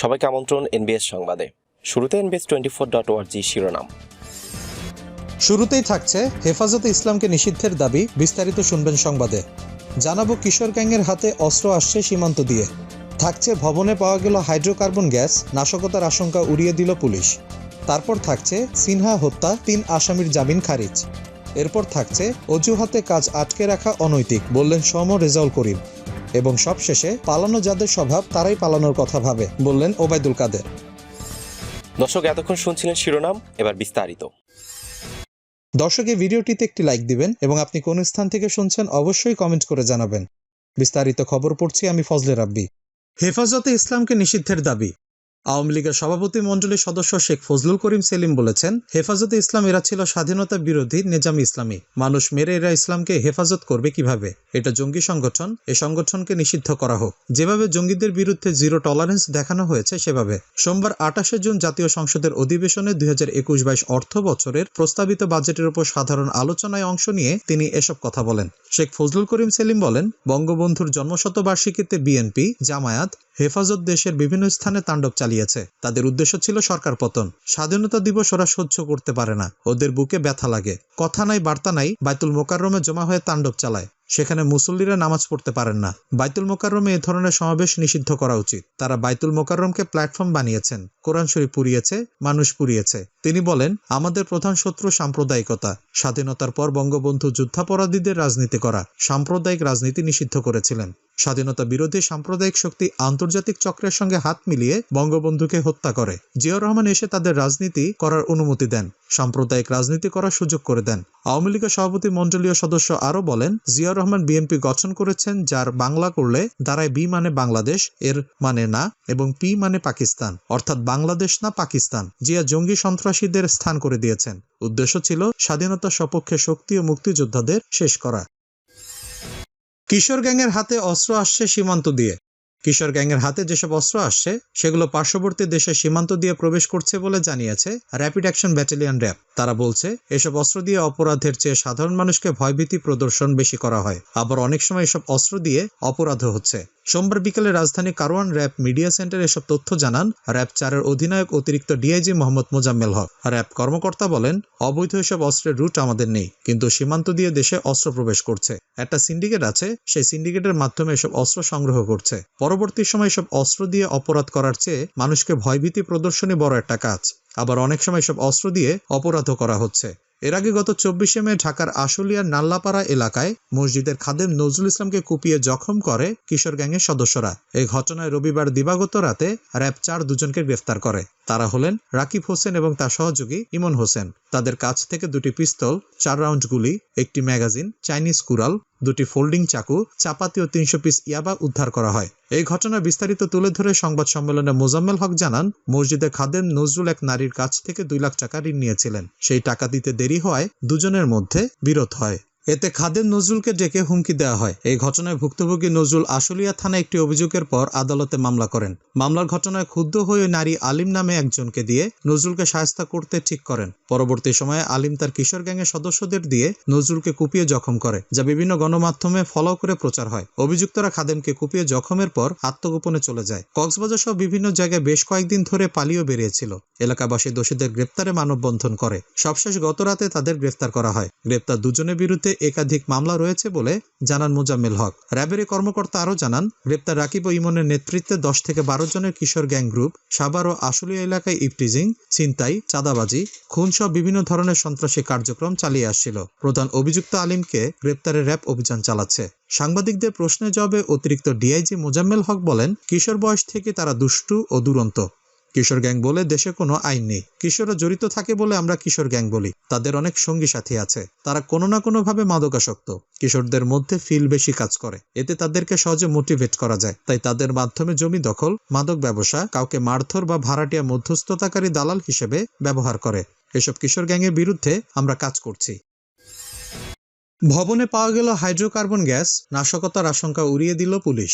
সবাইকে আমন্ত্রণ এনবিএস সংবাদে। শুরুতে এনবিএস টোয়েন্টি ফোর ডট ওয়ার্জি শিরোনাম। শুরুতেই থাকছে হেফাজতে ইসলামকে নিষিদ্ধের দাবি, বিস্তারিত শুনবেন সংবাদে। জানাব কিশোর গ্যাংয়ের হাতে অস্ত্র আসছে সীমান্ত দিয়ে। থাকছে ভবনে পাওয়া গেল হাইড্রোকার্বন গ্যাস, নাশকতার আশঙ্কা উড়িয়ে দিল পুলিশ। তারপর থাকছে সিনহা হত্যা, তিন আসামির জামিন খারিজ। এরপর থাকছে অজুহাতে কাজ আটকে রাখা অনৈতিক, বললেন সম রেজাউল করিম। এবং সবশেষে পালানো যাদের স্বভাব তারাই পালানোর কথা ভাবে বললেন ওবায়দুল কাদের। দর্শক এতক্ষণ শুনছিলেন শিরোনাম এবার বিস্তারিত। দর্শক এই ভিডিওটিতে একটি লাইক দিবেন এবং আপনি কোন স্থান থেকে শুনছেন অবশ্যই কমেন্ট করে জানাবেন। বিস্তারিত খবর পড়ছি আমি ফজলে রাব্বি। হেফাজতে ইসলামকে নিষিদ্ধের দাবি আওয়ামী লীগের সভাপতি মণ্ডলীর সদস্য শেখ ফজলুল করিম সেলিম বলেছেন, হেফাজতে ইসলাম এরা ছিল স্বাধীনতা বিরোধী নেজাম ইসলামী। মানুষ মেরে এরা ইসলামকে হেফাজত করবে কীভাবে? এটা জঙ্গি সংগঠন, এ সংগঠনকে নিষিদ্ধ করা হোক। যেভাবে জঙ্গিদের বিরুদ্ধে জিরো টলারেন্স দেখানো হয়েছে, সেভাবে। সোমবার আটাশে জুন জাতীয় সংসদের অধিবেশনে দুই হাজার একুশ বাইশ অর্থ বছরের প্রস্তাবিত বাজেটের উপর সাধারণ আলোচনায় অংশ নিয়ে তিনি এসব কথা বলেন। শেখ ফজলুল করিম সেলিম বলেন, বঙ্গবন্ধুর জন্মশতবার্ষিকীতে বিএনপি, জামায়াত হেফাজত দেশের বিভিন্ন স্থানে তাণ্ডব চালিয়েছে। তাদের উদ্দেশ্য ছিল সরকার পতন। স্বাধীনতা দিবস ওরা সহ্য করতে পারে না। ওদের বুকে ব্যথা লাগে। কথা নাই, বার্তা নাই, বাইতুল মোকাররমে জমা হয়ে তাণ্ডব চালায়। সেখানে মুসল্লিরা নামাজ পড়তে পারেন না। বাইতুল মোকাররমে এ ধরনের সমাবেশ নিষিদ্ধ করা উচিত। তারা বাইতুল মোকাররমকে প্ল্যাটফর্ম বানিয়েছেন। কোরআন শরীফ পুড়িয়েছে, মানুষ পুড়িয়েছে। তিনি বলেন, আমাদের প্রধান শত্রু সাম্প্রদায়িকতা। স্বাধীনতার পর বঙ্গবন্ধু যুদ্ধাপরাধীদের রাজনীতি করা। সাম্প্রদায়িক রাজনীতি নিষিদ্ধ করেছিলেন। স্বাধীনতা বিরোধী সাম্প্রদায়িক শক্তি আন্তর্জাতিক চক্রের সঙ্গে হাত মিলিয়ে বঙ্গবন্ধুকে হত্যা করে। জিয়াউর রহমান এসে তাদের রাজনীতি করার অনুমতি দেন। সাম্প্রদায়িক রাজনীতি করার সুযোগ করে দেন। আওয়ামী লীগের সভাপতি মণ্ডলীয় সদস্য আরও বলেন, জিয়াউর রহমান বিএনপি গঠন করেছেন যার বাংলা করলে দাঁড়ায় বি মানে বাংলাদেশ, এর মানে না, এবং পি মানে পাকিস্তান, অর্থাৎ বাংলাদেশ না পাকিস্তান। জিয়া জঙ্গি সন্ত্রাসীদের স্থান করে দিয়েছেন। উদ্দেশ্য ছিল স্বাধীনতা সপক্ষে শক্তি ও মুক্তিযোদ্ধাদের শেষ করা। কিশোর গ্যাংয়ের হাতে অস্ত্র আসছে সীমান্ত দিয়ে। কিশোর গ্যাংয়ের হাতে যেসব অস্ত্র আসছে, সেগুলো পার্শ্ববর্তী দেশে সীমান্ত দিয়ে প্রবেশ করছে বলে জানিয়েছে র্যাপিড অ্যাকশন ব্যাটালিয়ন র্যাব তারা বলছে, এসব অস্ত্র দিয়ে অপরাধের চেয়ে সাধারণ মানুষকে ভয়ভীতি প্রদর্শন বেশি করা হয়। আবার অনেক সময় এসব অস্ত্র দিয়ে অপরাধও হচ্ছে। সোমবার বিকেলে রাজধানী কারওয়ান র্যাব মিডিয়া সেন্টার এসব তথ্য জানান র্যাব চারের অধিনায়ক অতিরিক্ত ডিআইজি মোহাম্মদ মোজাম্মেল হক। র্যাব কর্মকর্তা বলেন, অবৈধ এসব অস্ত্রের রুট আমাদের নেই, কিন্তু সীমান্ত দিয়ে দেশে অস্ত্র প্রবেশ করছে। একটা সিন্ডিকেট আছে, সেই সিন্ডিকেটের মাধ্যমে এসব অস্ত্র সংগ্রহ করছে। পরবর্তী সময় এসব অস্ত্র দিয়ে অপরাধ করার চেয়ে মানুষকে ভয়ভীতি প্রদর্শনী বড় একটা কাজ। আবার অনেক সময় এসব অস্ত্র দিয়ে অপরাধও করা হচ্ছে। এর আগে গত চব্বিশে মে ঢাকার আশুলিয়ার নাল্লাপাড়া এলাকায় মসজিদের খাদেম নজরুল ইসলামকে কুপিয়ে জখম করে কিশোর গ্যাংয়ের সদস্যরা। এই ঘটনায় রবিবার দিবাগত রাতে র্যাব চার দুজনকে গ্রেফতার করে। তারা হলেন রাকিব হোসেন এবং তার সহযোগী ইমন হোসেন। তাদের কাছ থেকে দুটি পিস্তল, চার রাউন্ড গুলি, একটি ম্যাগাজিন, চাইনিজ কুরাল দুটি ফোল্ডিং চাকু, চাপাতি ও তিনশো পিস ইয়াবা উদ্ধার করা হয়। এই ঘটনা বিস্তারিত তুলে ধরে সংবাদ সম্মেলনে মোজাম্মেল হক জানান, মসজিদে খাদেম নজরুল এক নারীর কাছ থেকে দুই লাখ টাকা ঋণ নিয়েছিলেন। সেই টাকা দিতে দেরি হওয়ায় দুজনের মধ্যে বিরোধ হয়। এতে খাদেম নজরুলকে ডেকে হুমকি দেওয়া হয়। এই ঘটনায় ভুক্তভোগী নজরুল আশুলিয়া থানায় একটি অভিযোগের পর আদালতে মামলা করেন। মামলার ঘটনায় ক্ষুব্ধ হয়ে নারী আলিম নামে একজনকে দিয়ে নজরুলকে সাহায্য করতে ঠিক করেন। পরবর্তী সময়ে আলিম তার কিশোর গ্যাংয়ের সদস্যদের দিয়ে নজরুলকে কুপিয়ে জখম করে, যা বিভিন্ন গণমাধ্যমে ফলো করে প্রচার হয়। অভিযুক্তরা খাদেমকে কুপিয়ে জখমের পর আত্মগোপনে চলে যায়। কক্সবাজার সহ বিভিন্ন জায়গায় বেশ কয়েকদিন ধরে পালিয়ে বেরিয়েছিল। এলাকাবাসী দোষীদের গ্রেপ্তারে মানববন্ধন করে। সবশেষ গত রাতে তাদের গ্রেফতার করা হয়। গ্রেপ্তার দুজনের বিরুদ্ধে একাধিক মামলা রয়েছে বলে জানান মোজাম্মেল হক। র্যাবের কর্মকর্তা আরও জানান, গ্রেপ্তার রাকিব ও ইমনের নেতৃত্বে দশ থেকে বারো জনের কিশোর গ্যাং গ্রুপ, সাভার ও আশুলিয়া এলাকায় ইফটিজিং ছিনতাই, চাঁদাবাজি, খুন সহ বিভিন্ন ধরনের সন্ত্রাসী কার্যক্রম চালিয়ে আসছিল। প্রধান অভিযুক্ত আলিমকে গ্রেপ্তারে র্যাব অভিযান চালাচ্ছে। সাংবাদিকদের প্রশ্নের জবাবে অতিরিক্ত ডিআইজি মোজাম্মেল হক বলেন, কিশোর বয়স থেকে তারা দুষ্টু ও দুরন্ত। কিশোর গ্যাং বলে দেশে কোনো আইন নেই। কিশোররা জড়িত থাকে বলে আমরা কিশোর গ্যাং বলি। তাদের অনেক সঙ্গী সাথী আছে। তারা কোনো না কোনো ভাবে মাদকাসক্ত। কিশোরদের মধ্যে ফিল বেশি কাজ করে। এতে তাদেরকে সহজে মোটিভেট করা যায়। তাই তাদের মাধ্যমে জমি দখল, মাদক ব্যবসা, কাউকে মারধর বা ভাড়াটিয়া মধ্যস্থতাকারী দালাল হিসেবে ব্যবহার করে। এসব কিশোর গ্যাংয়ের বিরুদ্ধে আমরা কাজ করছি। ভবনে পাওয়া গেল হাইড্রোকার্বন গ্যাস। নাশকতার আশঙ্কা উড়িয়ে দিল পুলিশ।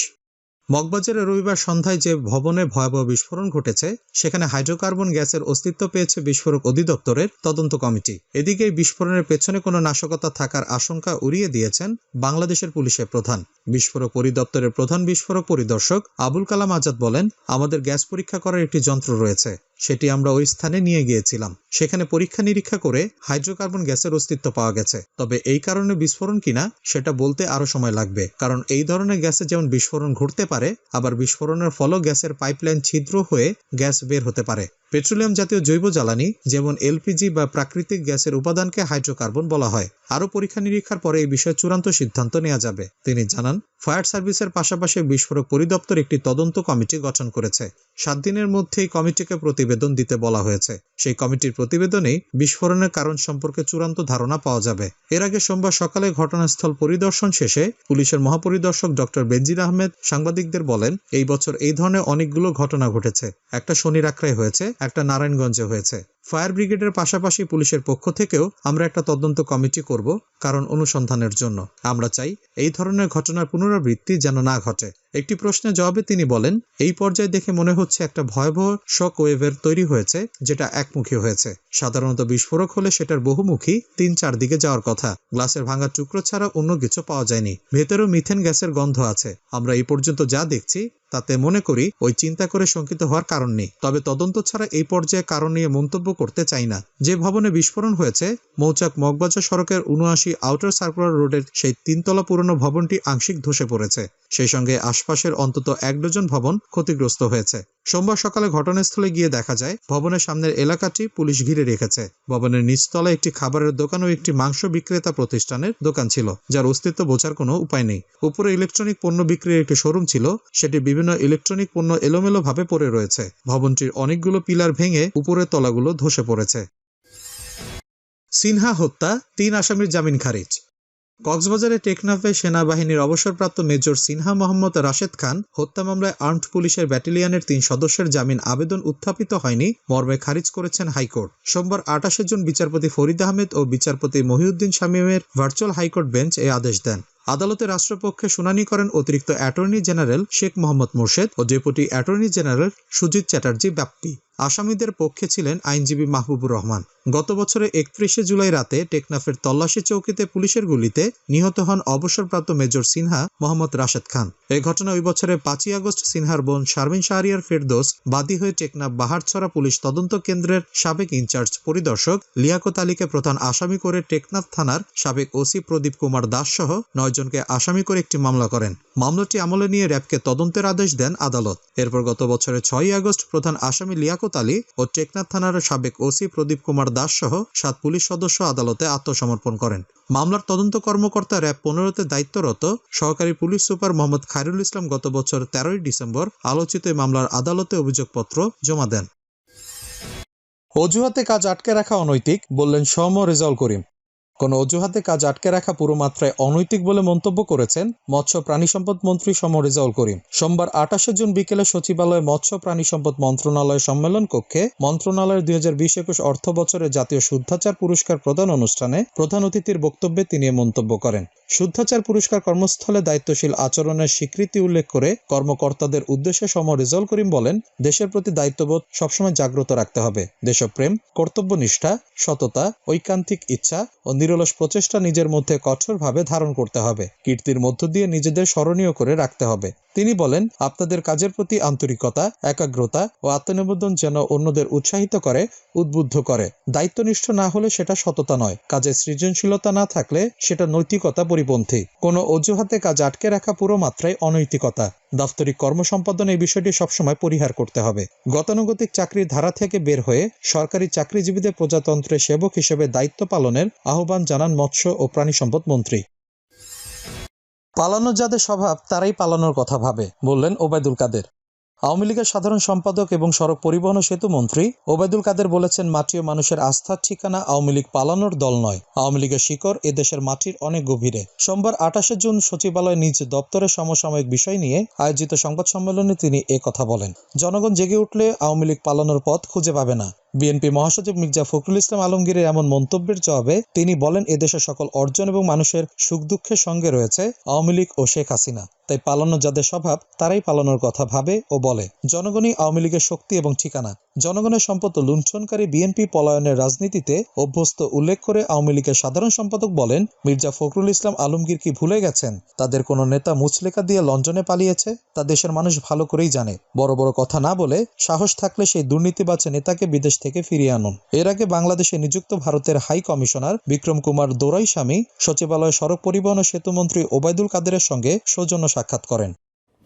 মগবাজারে রবিবার সন্ধ্যায় যে ভবনে ভয়াবহ বিস্ফোরণ ঘটেছে, সেখানে হাইড্রোকার্বন গ্যাসের অস্তিত্ব পেয়েছে বিস্ফোরক অধিদপ্তরের তদন্ত কমিটি। এদিকে বিস্ফোরণের পেছনে কোনো নাশকতা থাকার আশঙ্কা উড়িয়ে দিয়েছেন বাংলাদেশের পুলিশের প্রধান। বিস্ফোরক পরিদপ্তরের প্রধান বিস্ফোরক পরিদর্শক আবুল কালাম আজাদ বলেন, আমাদের গ্যাস পরীক্ষা করার একটি যন্ত্র রয়েছে। সেটি আমরা ওই স্থানে নিয়ে গিয়েছিলাম। সেখানে পরীক্ষা নিরীক্ষা করে হাইড্রোকার্বন গ্যাসের অস্তিত্ব পাওয়া গেছে। তবে এই কারণে বিস্ফোরণ কিনা, সেটা বলতে আরও সময় লাগবে। কারণ এই ধরনের গ্যাসে যেমন বিস্ফোরণ ঘটতে পারে, আবার বিস্ফোরণের ফলেও গ্যাসের পাইপলাইন ছিদ্র হয়ে গ্যাস বের হতে পারে। পেট্রোলিয়াম জাতীয় জৈব জ্বালানি, যেমন এলপিজি বা প্রাকৃতিক গ্যাসের উপাদানকে হাইড্রোকার্বন বলা হয়। আরও পরীক্ষা নিরীক্ষার পরে এই বিষয়ে চূড়ান্ত সিদ্ধান্ত নেওয়া যাবে। তিনি জানান, ফায়ার সার্ভিসের পাশাপাশি বিস্ফোরক পরিদপ্তর একটি তদন্ত কমিটি গঠন করেছে। সাত দিনের মধ্যেই কমিটিকে প্রতিবেদন দিতে বলা হয়েছে। সেই কমিটির প্রতিবেদনেই বিস্ফোরণের কারণ সম্পর্কে চূড়ান্ত ধারণা পাওয়া যাবে। এর আগে সোমবার সকালে ঘটনাস্থল পরিদর্শন শেষে পুলিশের মহাপরিদর্শক ডক্টর বেনজির আহমেদ সাংবাদিকদের বলেন, এই বছর এই ধরনের অনেকগুলো ঘটনা ঘটেছে। একটা শনির আখড়ায় হয়েছে একটা নারায়ণগঞ্জে হয়েছে। ফায়ার ব্রিগেডের পাশাপাশি পুলিশের পক্ষ থেকেও আমরা একটা তদন্ত কমিটি করব কারণ অনুসন্ধানের জন্য। আমরা চাই এই ধরনের ঘটনার পুনরাবৃত্তি যেন না ঘটে। একটি প্রশ্নের জবাবে তিনি বলেন, এই পর্যায়ে দেখে মনে হচ্ছে একটা ভয়াবহ শক ওয়েভের তৈরি হয়েছে, যেটা একমুখী হয়েছে। সাধারণত বিস্ফোরক হলে সেটার বহুমুখী তিন চার দিকে যাওয়ার কথা। গ্লাসের ভাঙা টুকরো ছাড়া অন্য কিছু পাওয়া যায়নি। ভেতরেও মিথেন গ্যাসের গন্ধ আছে। আমরা এই পর্যন্ত যা দেখছি, তাতে মনে করি ওই চিন্তা করে শঙ্কিত হওয়ার কারণ নেই। তবে তদন্ত ছাড়া এই পর্যায়ে কারণ নিয়ে মন্তব্য করতে চাই না। যে ভবনে বিস্ফোরণ হয়েছে, মৌচাক মগবাজার সড়কের উনআশি আউটার সার্কুলার রোডের সেই তিনতলা পুরনো ভবনটি আংশিক ধসে পড়েছে। সেই সঙ্গে আশপাশের অন্তত এক ডজন ভবন ক্ষতিগ্রস্ত হয়েছে। সোমবার সকালে ঘটনাস্থলে গিয়ে দেখা যায়, ভবনের সামনের এলাকাটি পুলিশ ঘিরে রেখেছে। ভবনের নিচতলায় একটি খাবারের দোকান ও একটি মাংস বিক্রেতা প্রতিষ্ঠানের দোকান ছিল, যার অস্তিত্ব বোঝার কোনো উপায় নেই। উপরে ইলেকট্রনিক পণ্য বিক্রির একটি শোরুম ছিল, সেটি বিভিন্ন ইলেকট্রনিক পণ্য এলোমেলো ভাবে পড়ে রয়েছে। ভবনটির অনেকগুলো পিলার ভেঙে উপরের তলাগুলো ধসে পড়েছে। সিনহা হত্যা, তিন আসামির জামিন খারিজ। কক্সবাজারে টেকনাফে সেনাবাহিনীর অবসরপ্রাপ্ত মেজর সিনহা মোহাম্মদ রাশেদ খান হত্যা মামলায় আর্মড পুলিশের ব্যাটালিয়নের তিন সদস্যের জামিন আবেদন উত্থাপিত হয়নি, মর্মে খারিজ করেছেন হাইকোর্ট। সোমবার আটাশে জুন বিচারপতি ফরিদ আহমেদ ও বিচারপতি মহিউদ্দিন শামীমের ভার্চুয়াল হাইকোর্ট বেঞ্চ এই আদেশ দেন। আদালতে রাষ্ট্রপক্ষে শুনানি করেন অতিরিক্ত অ্যাটর্নি জেনারেল শেখ মোহাম্মদ মোর্শেদ ও deputy attorney general Sujit Chatterjee Bappi. আসামিদের পক্ষে ছিলেন আইনজীবী মাহবুবুর রহমান। গত বছরের একত্রিশে জুলাই রাতে টেকনাফের তল্লাশি চৌকিতে পুলিশের গুলিতে নিহত হন অবসরপ্রাপ্ত মেজর সিনহা মোহাম্মদ রাশেদ খান। এই ঘটনা ওই বছরের পাঁচই আগস্ট সিনহার বোন শারমিন শাহরিয়ার ফেরদোস, বাদী হয়ে টেকনাফ বাহারছড়া পুলিশ তদন্ত কেন্দ্রের সাবেক ইনচার্জ পরিদর্শক লিয়াকত আলীকে প্রধান আসামি করে টেকনাফ থানার সাবেক ওসি প্রদীপ কুমার দাস সহ নয়জনকে আসামি করে একটি মামলা করেন। মামলাটি আমলে নিয়ে র্যাবকে তদন্তের আদেশ দেন আদালত। এরপর গত বছরের ছয়ই আগস্ট প্রধান আসামি লিয়াকত আলী ও টেকনাথ থানার সাবেক ওসি প্রদীপ কুমার দাস সহ সাত পুলিশ সদস্য আদালতে আত্মসমর্পণ করেন। মামলার তদন্ত কর্মকর্তা র্যাব পনেরোতে দায়িত্বরত সহকারী পুলিশ সুপার মোহাম্মদ খায়রুল ইসলাম গত বছর তেরোই ডিসেম্বর আলোচিত মামলার আদালতে অভিযোগপত্র জমা দেন। অজুহাতে কাজ আটকে রাখা অনৈতিক, বললেন সম রেজাউল করিম। কোনো অজুহাতে কাজ আটকে রাখা পুরো মাত্রায় অনৈতিক বলে মন্তব্য করেছেন মৎস্য প্রাণী সম্পদ মন্ত্রী সমরিজাউল করিম। সোমবার আঠাশে জুন বিকেলে সচিবালয়ে মৎস্য প্রাণী সম্পদ মন্ত্রণালয় সম্মেলন কক্ষে মন্ত্রণালয়ের দুই হাজার বিশ একুশ অর্থ বছরের জাতীয় শুদ্ধাচার পুরস্কার প্রদান অনুষ্ঠানে প্রধান অতিথির বক্তব্যে তিনি মন্তব্য করেন। শুদ্ধাচার পুরস্কার কর্মস্থলে দায়িত্বশীল আচরণের স্বীকৃতি উল্লেখ করে কর্মকর্তাদের উদ্দেশ্যে সম রেজল করিম বলেন, দেশের প্রতি দায়িত্ববোধ সবসময় জাগ্রত রাখতে হবে। দেশপ্রেম, কর্তব্যনিষ্ঠা, সততা, ঐকান্তিক ইচ্ছা ও নিরলস প্রচেষ্টা নিজের মধ্যে কঠোরভাবে ধারণ করতে হবে। কীর্তির মধ্য দিয়ে নিজেদের স্মরণীয় করে রাখতে হবে। তিনি বলেন, আপনাদের কাজের প্রতি আন্তরিকতা, একাগ্রতা ও আত্মনিবেদন যেন অন্যদের উৎসাহিত করে, উদ্বুদ্ধ করে। দায়িত্বনিষ্ঠ না হলে সেটা সততা নয়। কাজের সৃজনশীলতা না থাকলে সেটা নৈতিকতা পরিপন্থী কোনো অজুহাতে কাজ আটকে রাখা পুরো মাত্রায় অনৈতিকতা। দাপ্তরিক কর্মসম্পাদন এই বিষয়টি সবসময় পরিহার করতে হবে। গতানুগতিক চাকরির ধারা থেকে বের হয়ে সরকারি চাকরিজীবীদের প্রজাতন্ত্রের সেবক হিসেবে দায়িত্ব পালনের আহ্বান জানান মৎস্য ও প্রাণী সম্পদ মন্ত্রী। পালানোর যাদের স্বভাব, তারাই পালানোর কথা ভাবে, বললেন ওবায়দুল কাদের। আওয়ামী লীগের সাধারণ সম্পাদক এবং সড়ক পরিবহন ও সেতু মন্ত্রী ওবায়দুল কাদের বলেছেন, মাটি ও মানুষের আস্থার ঠিকানা আওয়ামী লীগ পালানোর দল নয়। আওয়ামী লীগের শিকড় এদেশের মাটির অনেক গভীরে। সোমবার আঠাশে জুন সচিবালয় নিজ দপ্তরের সমসাময়িক বিষয় নিয়ে আয়োজিত সংবাদ সম্মেলনে তিনি এ কথা বলেন। জনগণ জেগে উঠলে আওয়ামী লীগ পালানোর পথ খুঁজে পাবে না। বিএনপি মহাসচিব মির্জা ফখরুল ইসলাম আলমগীরের এমন মন্তব্যের জবাবে তিনি বলেন এদেশে সকল অর্জন এবং মানুষের সুখ দুঃখের সঙ্গে রয়েছে আওয়ামী লীগ ও শেখ হাসিনা। তাই পালানো যাদের স্বভাব, তারাই পালানোর কথা ভাবে ও বলে। জনগণই আওয়ামী লীগের শক্তি এবং ঠিকানা। জনগণের সম্পদ লুণ্ঠনকারী বিএনপি পলায়নের রাজনীতিতে অভ্যস্ত উল্লেখ করে আওয়ামী লীগের সাধারণ সম্পাদক বলেন, মির্জা ফখরুল ইসলাম আলমগীর কি ভুলে গেছেন? তাদের কোনো নেতা মুচলেখা দিয়ে লন্ডনে পালিয়েছে? তা দেশের মানুষ ভালো করেই জানে। বড় বড় কথা না বলে সাহস থাকলে সেই দুর্নীতিবাজ নেতাকে বিদেশ থেকে ফিরিয়ে আনুন। এর আগে বাংলাদেশে নিযুক্ত ভারতের high commissioner Vikram Kumar Doraiswamy সচিবালয় সড়ক পরিবহন ও সেতুমন্ত্রী ওবায়দুল কাদেরের সঙ্গে সৌজন্য সাক্ষাৎ করেন।